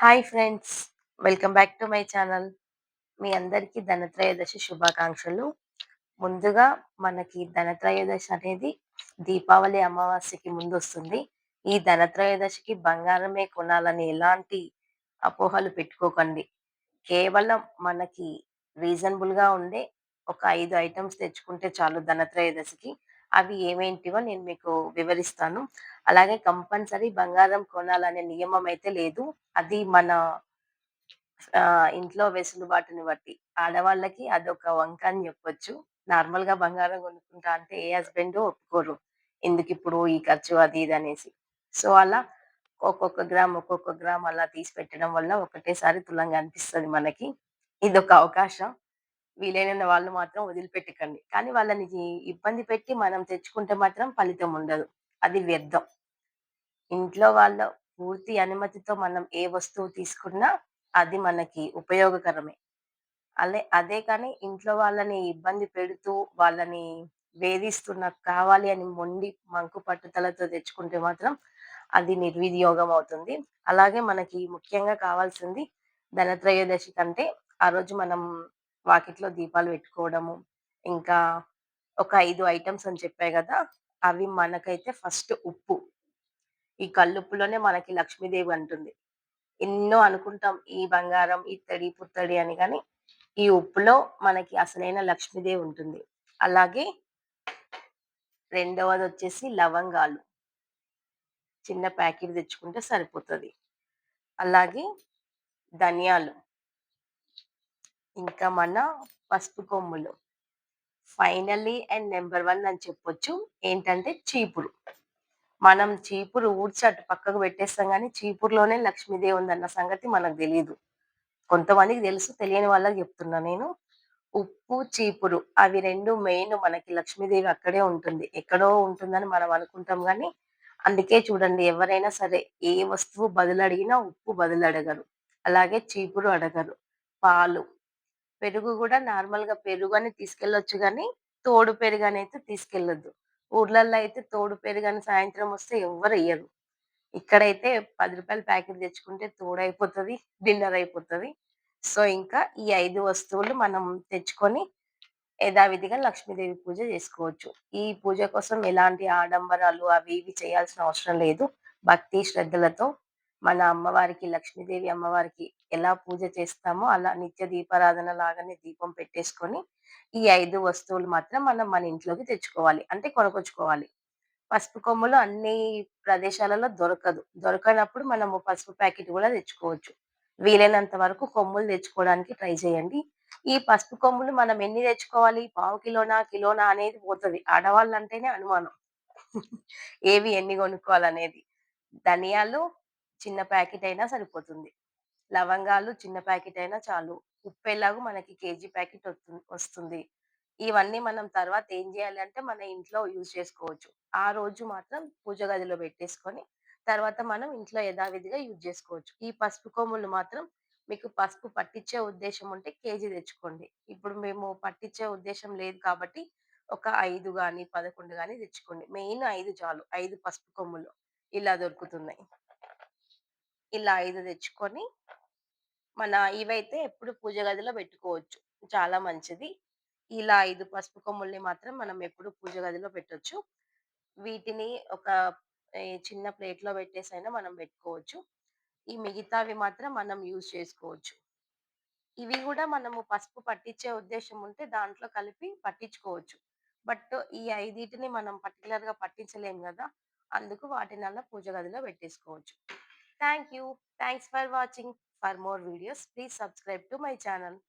Hi friends welcome back to my channel. మీ అందరికీ ధనత్రయోదశి శుభాకాంక్షలు. ముందుగా మనకి ధనత్రయోదశి అనేది దీపావళి అమావాస్యకి ముందు వస్తుంది ఈ ధనత్రయోదశికి బంగారమే కొనాలని ఎలాంటి అపోహలు పెట్టుకోకండి. కేవలం మనకి రీజనబుల్గా ఉండే ఒక ఐదు ఐటమ్స్ తెచ్చుకుంటే చాలు ధనత్రయోదశికి. అవి ఏమేంటివో నేను మీకు వివరిస్తాను. అలాగే కంపల్సరీ బంగారం కొనాలనే నియమం అయితే లేదు. అది మన ఇంట్లో వెసులుబాటుని బట్టి. ఆడవాళ్ళకి అదొక వంక అని చెప్పొచ్చు. నార్మల్గా బంగారం కొనుక్కుంటా అంటే ఏ హస్బెండ్ ఒప్పుకోరు. ఎందుకు ఇప్పుడు ఈ ఖర్చు అది ఇది అనేసి. సో అలా ఒక్కొక్క గ్రామ్ ఒక్కొక్క గ్రామ్ అలా తీసి పెట్టడం వల్ల ఒకటేసారి తులంగా అనిపిస్తుంది మనకి. ఇది ఒక అవకాశం. వీలైన వాళ్ళు మాత్రం వదిలిపెట్టకండి. కానీ వాళ్ళని ఇబ్బంది పెట్టి మనం తెచ్చుకుంటే మాత్రం ఫలితం ఉండదు. అది వ్యర్థం. ఇంట్లో వాళ్ళ పూర్తి అనుమతితో మనం ఏ వస్తువు తీసుకున్నా అది మనకి ఉపయోగకరమే. అలే అదే కానీ ఇంట్లో వాళ్ళని ఇబ్బంది పెడుతూ వాళ్ళని వేధిస్తున్న కావాలి అని మొండి మంకు పట్టుదలతో తెచ్చుకుంటే మాత్రం అది నిర్వినియోగం అవుతుంది. అలాగే మనకి ముఖ్యంగా కావాల్సింది ధనత్రయోదశి కంటే ఆ రోజు మనం వాకిట్లో దీపాలు పెట్టుకోవడము ఇంకా ఒక ఐదు ఐటమ్స్ అని చెప్పాయి కదా అవి మనకైతే ఫస్ట్ ఉప్పు. ఈ కల్లుప్పులోనే మనకి లక్ష్మీదేవి అంటుంది. ఎన్నో అనుకుంటాం ఈ బంగారం ఇత్తడి పుత్తడి అని కానీ ఈ ఉప్పులో మనకి అసలైన లక్ష్మీదేవి ఉంటుంది. అలాగే రెండవది వచ్చేసి లవంగాలు. చిన్న ప్యాకెట్ తెచ్చుకుంటే సరిపోతుంది. అలాగే ధనియాలు. ఇంకా మన పసుపు కొమ్ములు. ఫైనల్లీ అండ్ నెంబర్ వన్ అని చెప్పొచ్చు. ఏంటంటే చీపురు. మనం చీపురు ఊడ్చి అటు పక్కకు పెట్టేస్తాం కానీ చీపురులోనే లక్ష్మీదేవి ఉందన్న సంగతి మనకు తెలియదు కొంతమందికి తెలుసు తెలియని వాళ్ళకి చెప్తున్నా నేను. ఉప్పు చీపురు అవి రెండు మెయిన్ మనకి లక్ష్మీదేవి అక్కడే ఉంటుంది. ఎక్కడో ఉంటుందని మనం అనుకుంటాం కానీ అందుకే చూడండి ఎవరైనా సరే ఏ వస్తువు బదులు అడిగినా ఉప్పు బదులు అడగరు. అలాగే చీపురు అడగరు. పాలు పెరుగు కూడా నార్మల్గా పెరుగు అని తీసుకెళ్ళొచ్చు కానీ తోడు పెరుగు అని అయితే తీసుకెళ్ళొద్దు. ఊర్లలో అయితే తోడు పెరుగు అని సాయంత్రం వస్తే ఎవ్వరు ఇయ్యరు. ఇక్కడైతే పది రూపాయల ప్యాకెట్ తెచ్చుకుంటే తోడు అయిపోతుంది డిన్నర్ అయిపోతుంది సో ఇంకా ఈ ఐదు వస్తువులు మనం తెచ్చుకొని యథావిధిగా లక్ష్మీదేవి పూజ చేసుకోవచ్చు. ఈ పూజ కోసం ఎలాంటి ఆడంబరాలు అవి ఇవి చేయాల్సిన అవసరం లేదు. భక్తి శ్రద్ధలతో మన అమ్మవారికి లక్ష్మీదేవి అమ్మవారికి ఎలా పూజ చేస్తామో అలా నిత్య దీపారాధన లాగానే దీపం పెట్టేసుకొని ఈ ఐదు వస్తువులు మాత్రం మనం మన ఇంట్లోకి తెచ్చుకోవాలి. అంటే కొనుకొచ్చుకోవాలి పసుపు కొమ్ములు అన్ని ప్రదేశాలలో దొరకదు. దొరకనప్పుడు మనము పసుపు ప్యాకెట్ కూడా తెచ్చుకోవచ్చు. వీలైనంత వరకు కొమ్ములు తెచ్చుకోవడానికి ట్రై చేయండి. ఈ పసుపు కొమ్ములు మనం ఎన్ని తెచ్చుకోవాలి? పావు కిలోనా కిలోనా అనేది పోతుంది. ఆడవాళ్ళు అంటేనే అనుమానం. ఏవి ఎన్ని కొనుక్కోవాలనేది. ధనియాలు చిన్న ప్యాకెట్ అయినా సరిపోతుంది. లవంగాలు చిన్న ప్యాకెట్ అయినా చాలు. ఉప్పు ఎలాగో మనకి కేజీ ప్యాకెట్ వస్తుంది ఇవన్నీ మనం తర్వాత ఏం చేయాలి అంటే మన ఇంట్లో యూజ్ చేసుకోవచ్చు. ఆ రోజు మాత్రం పూజ గదిలో పెట్టేసుకొని తర్వాత మనం ఇంట్లో యథావిధిగా యూజ్ చేసుకోవచ్చు. ఈ పసుపు కొమ్ములు మాత్రం మీకు పసుపు పట్టించే ఉద్దేశం ఉంటే కేజీ తెచ్చుకోండి. ఇప్పుడు మేము పట్టించే ఉద్దేశం లేదు కాబట్టి ఒక ఐదు కానీ పదకొండు కానీ తెచ్చుకోండి. మెయిన్ ఐదు చాలు. ఐదు పసుపు కొమ్ములు ఇలా దొరుకుతున్నాయి. ఇలా ఐదు తెచ్చుకొని మన ఇవైతే ఎప్పుడు పూజ గదిలో పెట్టుకోవచ్చు. చాలా మంచిది. ఇలా ఐదు పసుపు కొమ్ముల్ని మాత్రం మనం ఎప్పుడు పూజ గదిలో పెట్టొచ్చు. వీటిని ఒక చిన్న ప్లేట్లో పెట్టేసైనా మనం పెట్టుకోవచ్చు. ఈ మిగతావి మాత్రం మనం యూజ్ చేసుకోవచ్చు. ఇవి కూడా మనము పసుపు పట్టించే ఉద్దేశం ఉంటే దాంట్లో కలిపి పట్టించుకోవచ్చు. బట్ ఈ ఐదిటిని మనం పర్టికులర్గా పట్టించలేము కదా! అందుకు వాటినల్లా పూజ గదిలో పెట్టేసుకోవచ్చు. Thank you thanks for watching. For more videos, please subscribe to my channel.